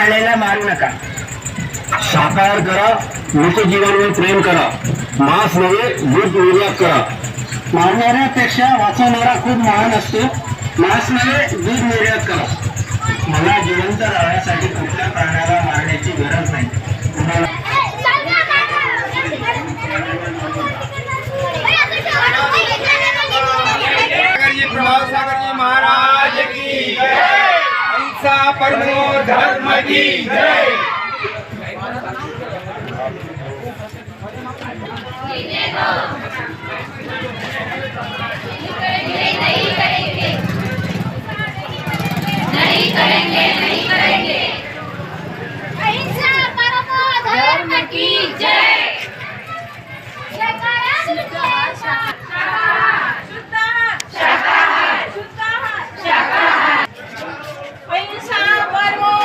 प्राण्याला मारू नका. शाकाहार करा मृत जीवांवर प्रेम करा. मांस नव्हे दूध निर्यात करा. मारणाऱ्यापेक्षा वाचवणारा खूप महान असतो. मांस नव्हे दूध निर्यात करा. परमो धर्म की जय नहीं करेंगे नहीं करेंगे।